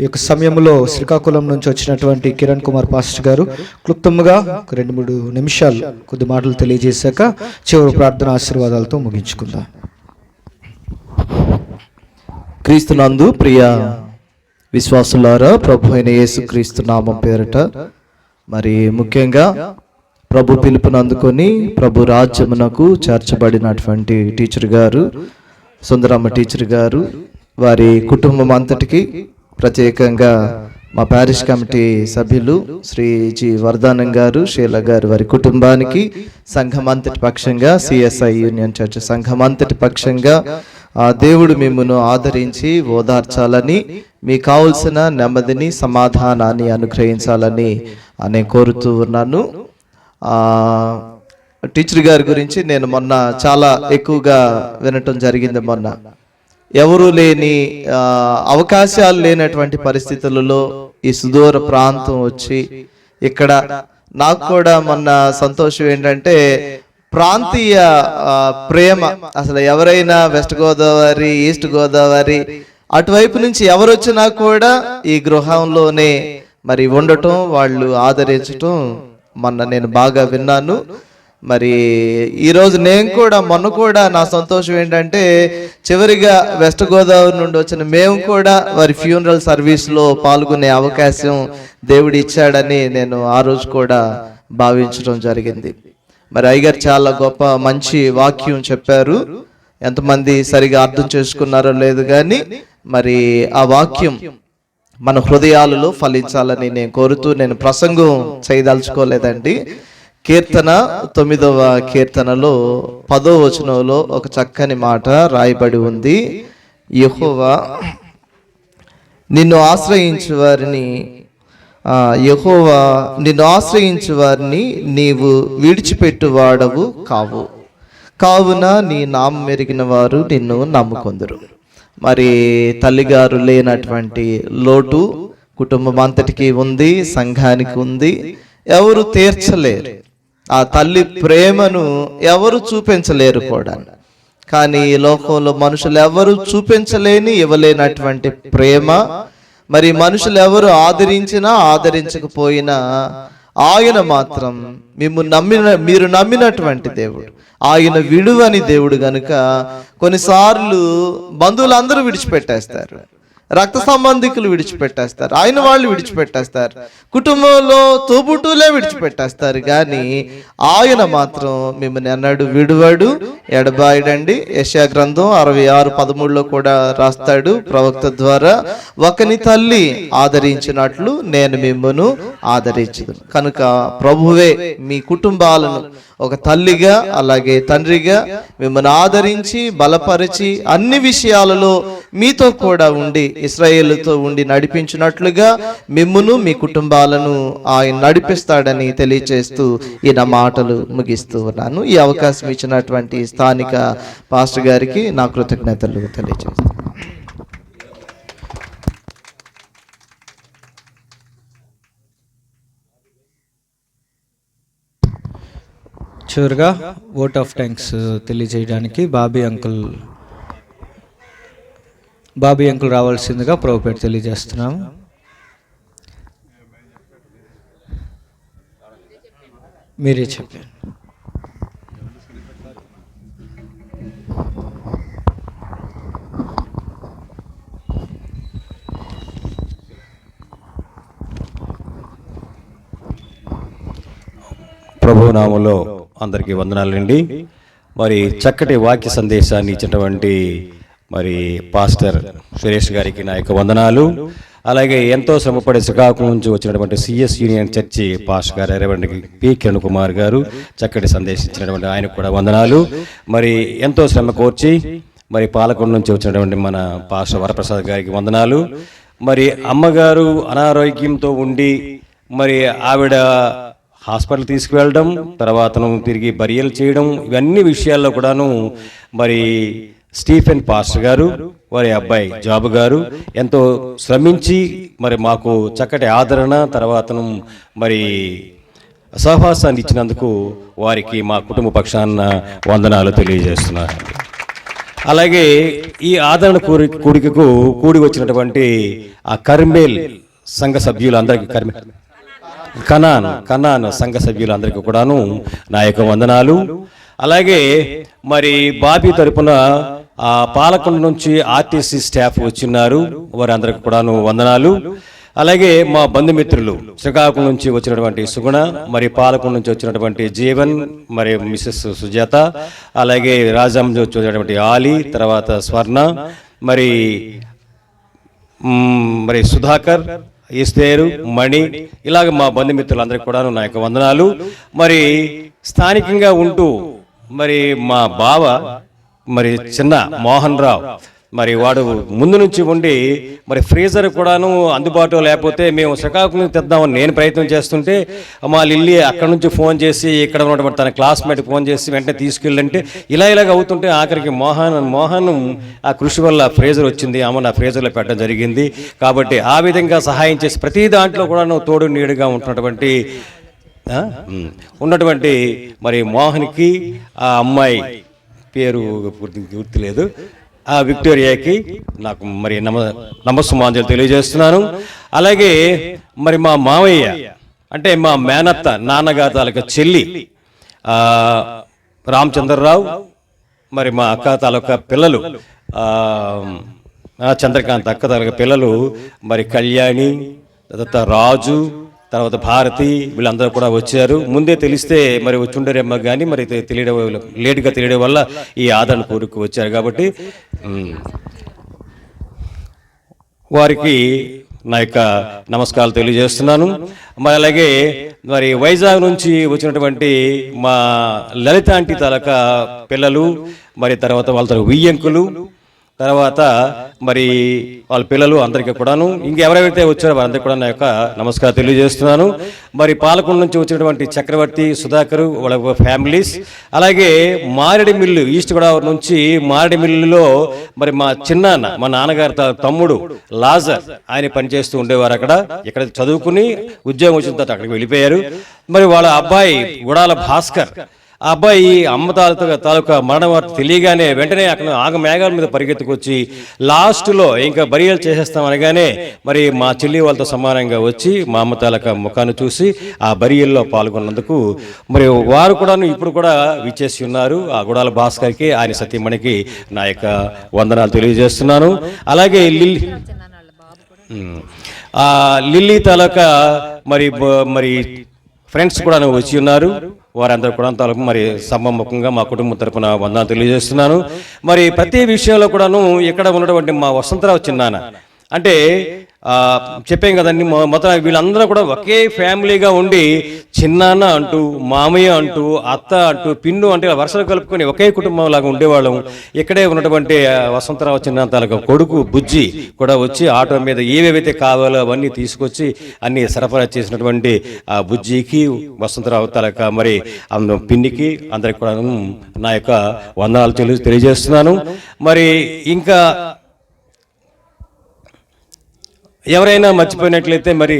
ఈ యొక్క సమయంలో శ్రీకాకుళం నుంచి వచ్చినటువంటి కిరణ్ కుమార్ పాస్టర్ గారు క్లుప్తంగా ఒక రెండు మూడు నిమిషాలు కొద్ది మాటలు తెలియజేశాక చివరి ప్రార్థన ఆశీర్వాదాలతో ముగించుకుందాం. క్రీస్తునందు ప్రియ విశ్వాసులారా ప్రభు అయిన యేసు క్రీస్తు నామం పేరట. మరి ముఖ్యంగా ప్రభు పిలుపును అందుకొని ప్రభు రాజ్యమునకు చేర్చబడినటువంటి టీచర్ గారు సుందరమ్మ టీచర్ గారు వారి కుటుంబం అంతటికి ప్రత్యేకంగా మా ప్యారిష్ కమిటీ సభ్యులు శ్రీ జి వరదానం గారు షీల గారు వారి కుటుంబానికి సంఘం అంతటి పక్షంగా సిఎస్ఐ యూనియన్ చర్చ్ సంఘం అంతటి పక్షంగా ఆ దేవుడు మిమ్మల్ని ఆదరించి ఓదార్చాలని మీకు కావలసిన నెమ్మదిని సమాధానాన్ని అనుగ్రహించాలని నేను కోరుతూ ఉన్నాను. ఆ, టీచర్ గారి గురించి నేను మొన్న చాలా ఎక్కువగా వినటం జరిగింది మొన్న. ఎవరు లేని అవకాశాలు లేనటువంటి పరిస్థితులలో ఈ సుదూర ప్రాంతం వచ్చి ఇక్కడ నాకు కూడా మొన్న సంతోషం ఏంటంటే ప్రాంతీయ ప్రేమ. అసలు ఎవరైనా వెస్ట్ గోదావరి ఈస్ట్ గోదావరి అటువైపు నుంచి ఎవరు వచ్చినా కూడా ఈ గృహంలోనే మరి ఉండటం వాళ్ళు ఆదరించటం మొన్న నేను బాగా విన్నాను. మరి ఈరోజు నేను కూడా మొన్న కూడా నా సంతోషం ఏంటంటే చివరిగా వెస్ట్ గోదావరి నుండి వచ్చిన మేము కూడా వారి ఫ్యూనరల్ సర్వీస్లో పాల్గొనే అవకాశం దేవుడు ఇచ్చాడని నేను ఆ రోజు కూడా భావించడం జరిగింది. మరి అయ్యగారు చాలా గొప్ప మంచి వాక్యం చెప్పారు. ఎంతమంది సరిగా అర్థం చేసుకున్నారో లేదు కానీ మరి ఆ వాక్యం మన హృదయాలలో ఫలించాలని నేను కోరుతూ నేను ప్రసంగం చేయదలుచుకోలేదండి. కీర్తన తొమ్మిదవ కీర్తనలో పదో వచనంలో ఒక చక్కని మాట రాయబడి ఉంది. యహోవా నిన్ను ఆశ్రయించు వారిని యహోవా నిన్ను ఆశ్రయించు వారిని నీవు విడిచిపెట్టువాడవు కావు. కావున నీ నామం మెరిగిన వారు నిన్ను నమ్ముకొందరు. మరి తల్లిగారు లేనటువంటి లోటు కుటుంబం అంతటికి ఉంది సంఘానికి ఉంది. ఎవరు తీర్చలేరు. ఆ తల్లి ప్రేమను ఎవరు చూపించలేరు కూడా. కానీ ఈ లోకంలో మనుషులు ఎవరు చూపించలేని ఇవ్వలేనటువంటి ప్రేమ మరి మనుషులు ఎవరు ఆదరించినా ఆదరించకపోయినా ఆయన మాత్రం మేము నమ్మిన మీరు నమ్మినటువంటి దేవుడు. ఆయన విడువని దేవుడు గనుక కొన్నిసార్లు బంధువులందరూ విడిచిపెట్టేస్తారు. రక్త సంబంధికులు విడిచిపెట్టేస్తారు. ఆయన వాళ్ళు విడిచిపెట్టేస్తారు. కుటుంబంలో తోబుట్టులే విడిచిపెట్టేస్తారు. కానీ ఆయన మాత్రం మిమ్మల్ని అన్నాడు విడువడు ఎడబాయడండి. యశా గ్రంథం అరవై ఆరు పదమూడులో కూడా రాస్తాడు ప్రవక్త ద్వారా ఒకని తల్లి ఆదరించినట్లు నేను మిమ్మను ఆదరించదు కనుక ప్రభువే మీ కుటుంబాలను ఒక తల్లిగా అలాగే తండ్రిగా మిమ్మల్ని ఆదరించి బలపరిచి అన్ని విషయాలలో మీతో కూడా ఉండి ఇస్రాయేలుతో ఉండి నడిపించినట్లుగా మిమ్మును మీ కుటుంబాలను ఆయన నడిపిస్తాడని తెలియచేస్తూ ఈ నా మాటలు ముగిస్తూ ఉన్నాను. ఈ అవకాశం ఇచ్చినటువంటి స్థానిక పాస్టర్ గారికి నా కృతజ్ఞతలు తెలియజేస్తాను చివరిగా ఓట్ ఆఫ్ థ్యాంక్స్ తెలియజేయడానికి బాబీ అంకుల్ బాబీ అంకుల్ రావాల్సిందిగా ప్రభుపేట తెలియజేస్తున్నాము మీరే చెప్పారు ప్రభునామంలో అందరికీ వందనాలండి. మరి చక్కటి వాక్య సందేశాన్ని ఇచ్చినటువంటి మరి పాస్టర్ సురేష్ గారికి నా యొక్క వందనాలు. అలాగే ఎంతో శ్రమపడే శ్రీకాకుళం నుంచి వచ్చినటువంటి సిఎస్ యూనియన్ చర్చి పాస్టర్ గారు అయినటువంటి పి కిరణ్ కుమార్ గారు చక్కటి సందేశించినటువంటి ఆయనకు కూడా వందనాలు. మరి ఎంతో శ్రమ కోర్చి మరి పాలకొండ నుంచి వచ్చినటువంటి మన పాస్టర్ వరప్రసాద్ గారికి వందనాలు. మరి అమ్మగారు అనారోగ్యంతో ఉండి మరి ఆవిడ హాస్పిటల్ తీసుకువెళ్ళడం తర్వాతను తిరిగి బరియలు చేయడం ఇవన్నీ విషయాల్లో కూడాను మరి స్టీఫెన్ పాస్టర్ గారు వారి అబ్బాయి జాబు గారు ఎంతో శ్రమించి మరి మాకు చక్కటి ఆదరణ తర్వాతను మరి సహవాసాన్ని ఇచ్చినందుకు వారికి మా కుటుంబ పక్షాన వందనాలు తెలియజేస్తున్నారు అలాగే ఈ ఆదరణ కూడి కూడికకు కూడి వచ్చినటువంటి ఆ కర్మేల్ సంఘ సభ్యులు అందరికీ కర్మే కనాన్ కనాన్ సంఘ సభ్యులందరికీ కూడాను నా యొక్క వందనాలు. అలాగే మరి బాబీ తరపున ఆ పాలకొండ నుంచి ఆర్టీసీ స్టాఫ్ వచ్చిన్నారు వారందరికి కూడాను వందనాలు. అలాగే మా బంధుమిత్రులు శ్రీకాకుళం నుంచి వచ్చినటువంటి సుగుణ మరి పాలకొండ నుంచి వచ్చినటువంటి జీవన్ మరి మిసెస్ సుజాత అలాగే రాజాం నుంచి వచ్చినటువంటి ఆలి తర్వాత స్వర్ణ మరి మరి సుధాకర్ ఈస్తేరు మణి ఇలాగ మా బంధుమిత్రులందరికీ కూడాను నా యొక్క వందనాలు. మరి స్థానికంగా ఉంటూ మరి మా బావ మరి చిన్న మోహన్ రావు. మరి వాడు ముందు నుంచి ఉండి మరి ఫ్రీజర్ కూడాను అందుబాటులో లేకపోతే మేము శ్రీకాకుళం తెద్దామని నేను ప్రయత్నం చేస్తుంటే మా లిల్లీ అక్కడ నుంచి ఫోన్ చేసి ఇక్కడ ఉన్నటువంటి తన క్లాస్మేట్ ఫోన్ చేసి వెంటనే తీసుకెళ్ళంటే ఇలా ఇలాగ అవుతుంటే ఆఖరికి మోహన్ మోహన్ ఆ కృషి వల్ల ఫ్రేజర్ వచ్చింది. ఆమె నా ఫ్రేజర్లో పెట్టడం జరిగింది. కాబట్టి ఆ విధంగా సహాయం చేసి ప్రతి దాంట్లో కూడాను తోడు నీడుగా ఉంటున్నటువంటి ఉన్నటువంటి మరి మోహన్కి ఆ అమ్మాయి పేరు గుర్తులేదు ఆ విక్టోరియాకి నాకు మరి నమ నమస్సుమాంజలు తెలియజేస్తున్నాను. అలాగే మరి మా మావయ్య అంటే మా మేనత్త నాన్నగారు తాలూకా చెల్లి రామచంద్రరావు మరి మా అక్క తాలూకా పిల్లలు చంద్రకాంత్ అక్క తాలూకా పిల్లలు మరి కళ్యాణి తర్వాత రాజు తర్వాత భారతి వీళ్ళందరూ కూడా వచ్చారు. ముందే తెలిస్తే మరి వచ్చి కానీ మరి తెలియడం లేట్గా లేటుగా తెలియడం వల్ల ఈ ఆదరణ కోరిక వచ్చారు కాబట్టి వారికి నా యొక్క నమస్కారాలు తెలియజేస్తున్నాను. మరి అలాగే మరి వైజాగ్ నుంచి వచ్చినటువంటి మా లలిత ఆంటీ తాలూకా పిల్లలు మరి తర్వాత వాళ్ళ తరగ వియ్యంకులు తర్వాత మరి వాళ్ళ పిల్లలు అందరికీ కూడాను ఇంకెవరెవరైతే వచ్చారో వారందరికీ కూడా నా యొక్క నమస్కారం తెలియజేస్తున్నాను. మరి పాలకొండ నుంచి వచ్చినటువంటి చక్రవర్తి సుధాకర్ వాళ్ళ ఫ్యామిలీస్ అలాగే మారేడు మిల్లు ఈస్ట్ గోదావరి నుంచి మారేడు మిల్లులో మరి మా చిన్నాన్న మా నాన్నగారి తమ్ముడు లాజర్ ఆయన పనిచేస్తూ ఉండేవారు అక్కడ. ఇక్కడ చదువుకుని ఉద్యోగం వచ్చిన తర్వాత అక్కడికి వెళ్ళిపోయారు. మరి వాళ్ళ అబ్బాయి గుడాల భాస్కర్ ఆ అబ్బాయి అమ్మ తాలూకా తాలూకా మరణ వార్త తెలియగానే వెంటనే అక్కడ ఆగ మేఘాల మీద పరిగెత్తుకొచ్చి లాస్ట్లో ఇంకా బరియలు చేసేస్తాం అనగానే మరి మా చెల్లి వాళ్ళతో సమానంగా వచ్చి మా అమ్మ తాలూకా ముఖాన్ని చూసి ఆ బరియల్లో పాల్గొన్నందుకు మరి వారు కూడాను ఇప్పుడు కూడా విచ్చేసి ఉన్నారు. ఆ గుడాల భాస్కర్కి ఆయన సతీమణికి నా యొక్క వందనాలు తెలియజేస్తున్నాను. అలాగే లిల్లీ లిల్లీ తాలూకా మరి మరి ఫ్రెండ్స్ కూడా వచ్చి ఉన్నారు. వారందరూ కూడా తాలూకు మరి సమ్మముఖంగా మా కుటుంబం తరపున వందనాలు తెలియజేస్తున్నాను. మరి ప్రతి విషయంలో కూడాను ఇక్కడ ఉన్నటువంటి మా వసంతరావు చిన్నాన అంటే చెప్పాం కదండి మొత్తం వీళ్ళందరూ కూడా ఒకే ఫ్యామిలీగా ఉండి చిన్నాన్న అంటూ మామయ్య అంటూ అత్త అంటూ పిన్ను అంటే వరుసలు కలుపుకొని ఒకే కుటుంబం లాగా ఉండేవాళ్ళం. ఇక్కడే ఉన్నటువంటి వసంతరావు చిన్న తాలూకా కొడుకు బుజ్జి కూడా వచ్చి ఆటో మీద ఏవేవైతే కావాలో అవన్నీ తీసుకొచ్చి అన్ని సరఫరా చేసినటువంటి ఆ బుజ్జికి వసంతరావు తాలూకా మరి పిన్నికి అందరికి కూడా నా యొక్క వందనాలు తెలియజేస్తున్నాను. మరి ఇంకా ఎవరైనా మర్చిపోయినట్లయితే మరి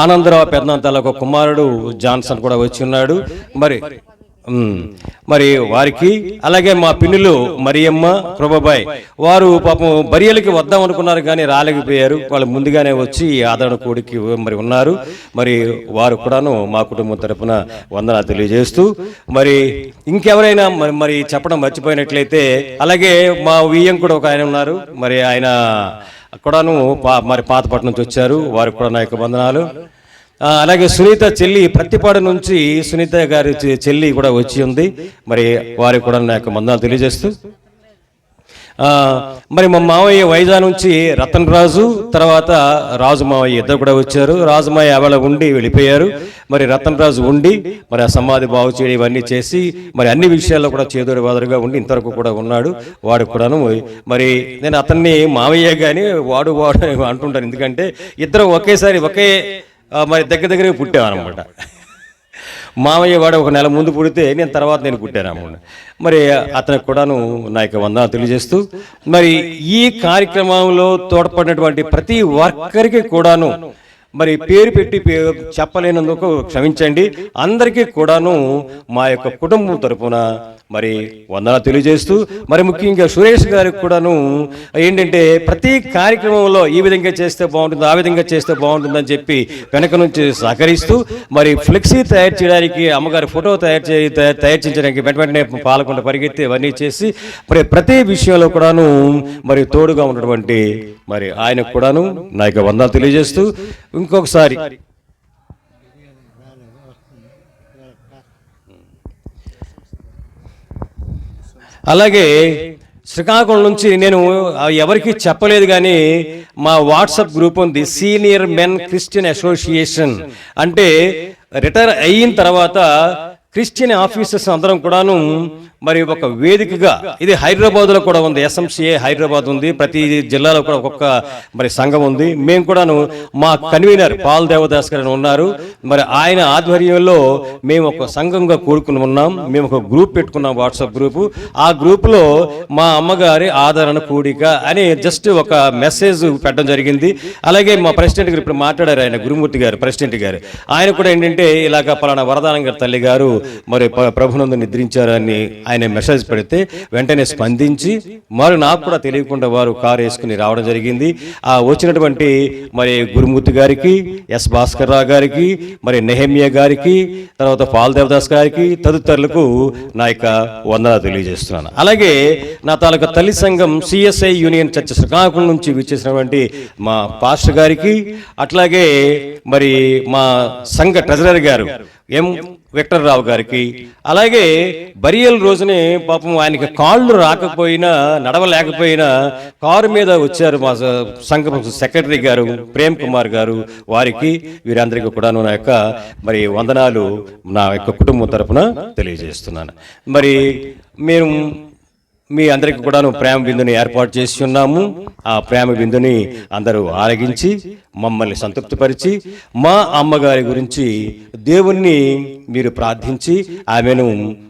ఆనందరావు పెద్దనంతల ఒక కుమారుడు జాన్సన్ కూడా వచ్చి ఉన్నాడు. మరి మరి వారికి అలాగే మా పిన్నులు మరియమ్మ ప్రభాబాయ్ వారు పాపం బరియలకి వద్దాం అనుకున్నారు కానీ రాలేకపోయారు. వాళ్ళు ముందుగానే వచ్చి ఈ ఆదరణ కూడికి మరి ఉన్నారు. మరి వారు కూడాను మా కుటుంబం తరపున వందనాలు తెలియజేస్తూ మరి ఇంకెవరైనా మరి మరి చెప్పడం మర్చిపోయినట్లయితే అలాగే మా వియ్యం కూడా ఒక ఆయన ఉన్నారు. మరి ఆయన కూడాను మరి పాతపట్నం నుంచి వచ్చారు. వారికి కూడా నా యొక్క వందనాలు. అలాగే సునీత చెల్లి ప్రతిపాడు నుంచి సునీత గారి చెల్లి కూడా వచ్చి ఉంది. మరి వారికి కూడా నా యొక్క మందాలు తెలియజేస్తూ. మరి మా మావయ్య వైజాగ్ నుంచి రతన్ రాజు తర్వాత రాజు మావయ్య ఇద్దరు కూడా వచ్చారు. రాజు మావయ్య ఉండి వెళ్ళిపోయారు. మరి రతన్ రాజు ఉండి మరి ఆ సమాధి బాగు చేయడం ఇవన్నీ చేసి మరి అన్ని విషయాల్లో కూడా చేదోడు వాదుడుగా ఉండి ఇంతవరకు కూడా ఉన్నాడు. వాడు కూడాను మరి నేను అతన్ని మావయ్య కానీ వాడు వాడు అంటుంటాను. ఎందుకంటే ఇద్దరు ఒకేసారి ఒకే మరి దగ్గర దగ్గర పుట్టామన్నమాట. మామయ్య వాడు ఒక నెల ముందు పుడితే నేను తర్వాత నేను పుట్టాను మరి అతనికి కూడాను నా యొక్క వందనాలు తెలియజేస్తూ మరి ఈ కార్యక్రమంలో తోడ్పడినటువంటి ప్రతి వర్కర్కి కూడాను మరి పేరు పెట్టి పే- చెప్పలేనందుకు క్షమించండి. అందరికీ కూడాను మా యొక్క కుటుంబం తరపున మరి వందన తెలియజేస్తూ మరి ముఖ్యంగా సురేష్ గారికి కూడాను ఏంటంటే ప్రతి కార్యక్రమంలో ఈ విధంగా చేస్తే బాగుంటుంది ఆ విధంగా చేస్తే బాగుంటుందని చెప్పి వెనక నుంచి సహకరిస్తూ మరి ఫ్లెక్సీ తయారు చేయడానికి అమ్మగారి ఫోటో తయారు చే తయారు తయారు చేయడానికి వెంట వెంటనే పాలకుండా పరిగెత్తి అవన్నీ చేసి మరి ప్రతి విషయంలో కూడాను మరి తోడుగా ఉన్నటువంటి మరి ఆయనకు కూడాను నా యొక్క వందనాలు తెలియజేస్తూ ఇంకొకసారి. అలాగే శ్రీకాకుళం నుంచి నేను ఎవరికి చెప్పలేదు కానీ మా వాట్సాప్ గ్రూప్ ఉంది సీనియర్ మెన్ క్రిస్టియన్ అసోసియేషన్ అంటే రిటైర్ అయిన తర్వాత క్రిస్టియన్ ఆఫీసర్స్ అందరం కూడాను మరి ఒక వేదికగా ఇది హైదరాబాద్లో కూడా ఉంది. ఎస్ఎంసీఏ హైదరాబాద్ ఉంది. ప్రతి జిల్లాలో కూడా ఒక్కొక్క మరి సంఘం ఉంది. మేము కూడాను మా కన్వీనర్ పాల్ దేవదాస్ గారు ఉన్నారు. మరి ఆయన ఆధ్వర్యంలో మేము ఒక సంఘంగా కూడుకుని ఉన్నాం. మేము ఒక గ్రూప్ పెట్టుకున్నాం వాట్సాప్ గ్రూప్. ఆ గ్రూప్లో మా అమ్మగారి ఆదరణ కూడిక అని జస్ట్ ఒక మెసేజ్ పెట్టడం జరిగింది. అలాగే మా ప్రెసిడెంట్ గారు ఇప్పుడు మాట్లాడారు ఆయన గురుమూర్తి గారు ప్రెసిడెంట్ గారు. ఆయన కూడా ఏంటంటే ఇలాగ పలానా వరదానం గారి తల్లి గారు మరి ప్రభునందు నిద్రించారని ఆయన మెసేజ్ పెడితే వెంటనే స్పందించి మరి నాకు కూడా తెలియకుండా వారు కారు వేసుకుని రావడం జరిగింది. ఆ వచ్చినటువంటి మరి గురుమూర్తి గారికి ఎస్ భాస్కర్ రావు గారికి మరి నెహమియా గారికి తర్వాత పాల్ దేవదాస్ గారికి తదితరులకు నా యొక్క వందనాలు తెలియజేస్తున్నాను. అలాగే నా తాలూకా తల్లి సంఘం సిఎస్ఐ యూనియన్ చర్చ శ్రీకాకుళం నుంచి విచ్చేసినటువంటి మా పాస్టర్ గారికి అట్లాగే మరి మా సంఘ ట్రెజరర్ గారు ఎం విక్టర్ రావు గారికి. అలాగే బరియల్ రోజునే పాపం ఆయనకి కాళ్ళు రాకపోయినా నడవలేకపోయినా కారు మీద వచ్చారు మా స- సంఘ సెక్రటరీ గారు ప్రేమ్ కుమార్ గారు వారికి. వీరందరికీ కూడా నా యొక్క మరి వందనాలు నా యొక్క కుటుంబం తరపున తెలియజేస్తున్నాను. మరి మేము మీ అందరికి కూడాను ప్రేమ బిందుని ఏర్పాటు చేసి ఉన్నాము. ఆ ప్రేమ బిందుని అందరూ ఆరగించి మమ్మల్ని సంతృప్తిపరిచి మా అమ్మగారి గురించి దేవుణ్ణి మీరు ప్రార్థించి ఆమెను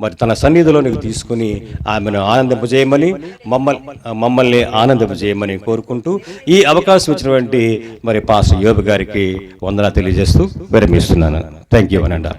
మరి తన సన్నిధిలోనికి తీసుకుని ఆమెను ఆనందింపజేయమని మమ్మల్ని మమ్మల్ని ఆనందింపజేయమని కోరుకుంటూ ఈ అవకాశం ఇచ్చినటువంటి మరి పాస్ యోబు గారికి వందన తెలియజేస్తూ విరమిస్తున్నాను. Thank you అనండా.